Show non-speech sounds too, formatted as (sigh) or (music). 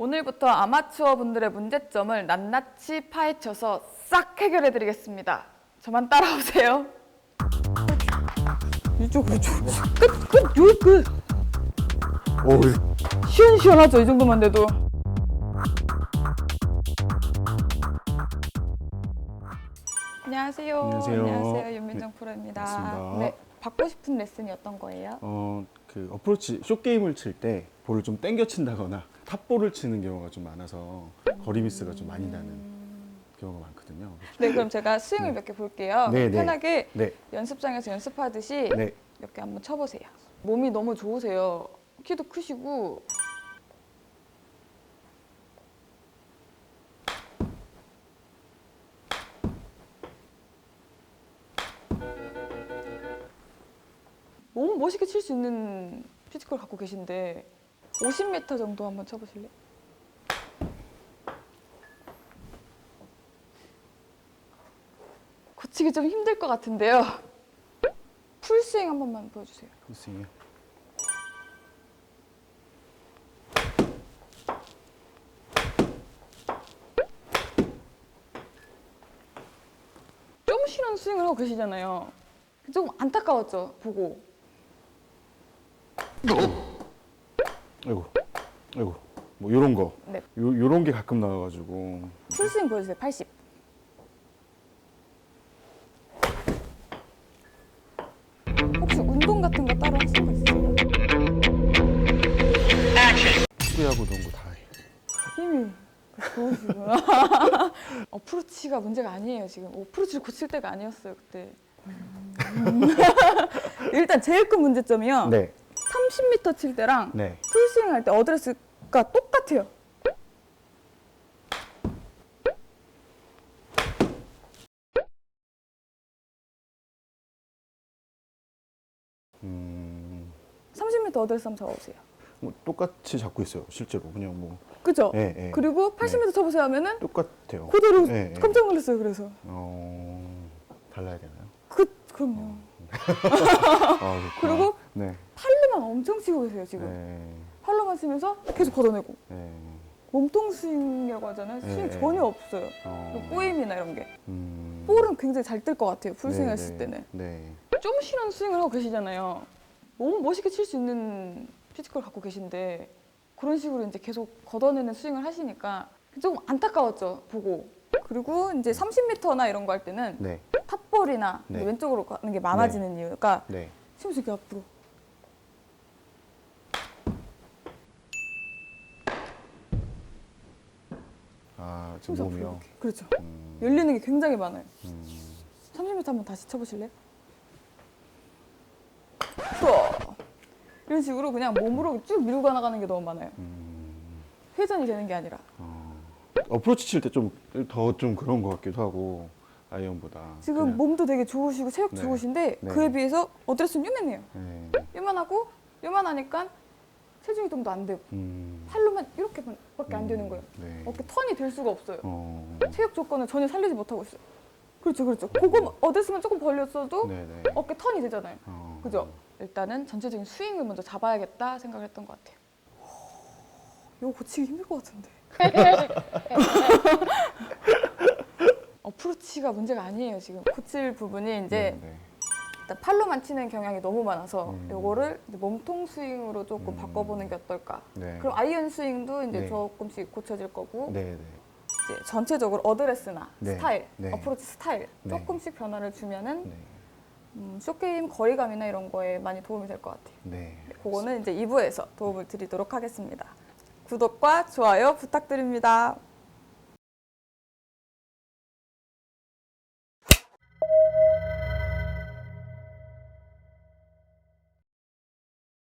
오늘부터 아마추어 분들의 문제점을 낱낱이 파헤쳐서 싹 해결해 드리겠습니다. 저만 따라오세요. 이쪽 이쪽 끝 끝 여기 끝 오, 시원시원하죠 이 정도만 돼도 안녕하세요. 안녕하세요. 윤민정 프로입니다. 반갑습니다. 네, 받고 싶은 레슨이 어떤 거예요? 어, 그 어프로치 쇼 게임을 칠 때 볼을 좀 땡겨 친다거나 탑볼을 치는 경우가 좀 많아서 거리 미스가 좀 많이 나는 경우가 많거든요. 네, 그럼 제가 스윙을 네. 몇개 볼게요. 네, 네. 편하게 네, 연습장에서 연습하듯이 네. 몇 개 한번 쳐보세요. 몸이 너무 좋으세요. 키도 크시고 너무 멋있게 칠 수 있는 피지컬 갖고 계신데 50m 정도 한번 쳐보실래요? 고치기 좀 힘들 것 같은데요. 풀스윙 한 번만 보여주세요. 선생님. 좀 쉬는 스윙을 하고 계시잖아요. 좀 안타까웠죠, 보고. 아이고, 아이고, 뭐 요런 거, 네. 요 요런 게 가끔 나와가지고 풀스윙 보여주세요, 80. 혹시 운동 같은 거 따로 하신 거 있으세요? 프리하고 그런 거 다 해. 힘이 좋으시구나. (laughs) 어프로치가 문제가 아니에요, 지금. 어프로치를 고칠 때가 아니었어요, 그때. 음. (laughs) 일단 제일 큰 문제점이요. 네, 30m 칠 때랑 네. 풀스윙 할 때 어드레스가 똑같아요. 음, 30m 어드레스 한번 잡아보세요. 뭐 똑같이 잡고 있어요, 실제로 그냥 뭐. 그죠? 예, 예. 그리고 80m 쳐보세요 하면은 똑같아요. 그대로 예, 예. 깜짝 놀랐어요. 그래서 어, 달라야 되나요? 그 그럼요. (laughs) 아, 그렇구나. 그리고 네, 팔로만 엄청 치고 계세요 지금. 네, 팔로만 치면서 계속 걷어내고 네. 몸통 스윙이라고 하잖아요. 스윙 예, 예. 전혀 없어요. 어, 그리고 꼬임이나 이런 게. 음. 볼은 굉장히 잘 뜰 것 같아요. 풀스윙 네, 했을 네, 때는. 네. 좀 쉬는 스윙을 하고 계시잖아요. 너무 멋있게 칠 수 있는 피지컬 갖고 계신데 그런 식으로 이제 계속 걷어내는 스윙을 하시니까 조금 안타까웠죠 보고. 그리고 이제 30m나 이런 거 할 때는 네, 탑볼이나 네. 왼쪽으로 가는 게 많아지는 이유가 네. 심지어 이렇게 앞으로 아, 앞으로 몸이요. 이렇게 그렇죠. 음, 열리는 게 굉장히 많아요. 음, 30m 한번 다시 쳐보실래요? 또 이런 식으로 그냥 몸으로 쭉 밀고 나가는 게 너무 많아요. 음, 회전이 되는 게 아니라. 어. 어프로치 칠 때 좀 더 좀 그런 것 같기도 하고 아이언보다. 지금 그냥, 몸도 되게 좋으시고 체력 네. 좋으신데 네. 그에 비해서 어드레스는 요만해요. 네. 요만하고 요만하니까 체중 이동도 안 되고 음, 팔 로만 이렇게밖에 안 음, 되는 거예요. 네. 어깨 턴이 될 수가 없어요. 어, 체육 조건을 전혀 살리지 못하고 있어요. 그렇죠, 그렇죠. 그거 어드레스만 조금 벌렸어도 네, 네. 어깨 턴이 되잖아요. 어, 그죠? 일단은 전체적인 스윙을 먼저 잡아야겠다 생각을 했던 것 같아요. 이거 고치기 힘들 것 같은데. (laughs) (laughs) 어프로치가 문제가 아니에요 지금 고칠 부분이 이제 네, 네. 일단 팔로만 치는 경향이 너무 많아서 음. 요거를 이제 몸통 스윙으로 조금 음. 바꿔보는 게 어떨까. 네. 그럼 아이언 스윙도 이제 네. 조금씩 고쳐질 거고 네, 네. 이제 전체적으로 어드레스나 네. 스타일, 네. 어프로치 스타일 네. 조금씩 변화를 주면은 네. 음, 쇼게임 거리감이나 이런 거에 많이 도움이 될 것 같아요. 네. 그거는 이제 2부에서 도움을 드리도록 하겠습니다. 구독과 좋아요 부탁드립니다.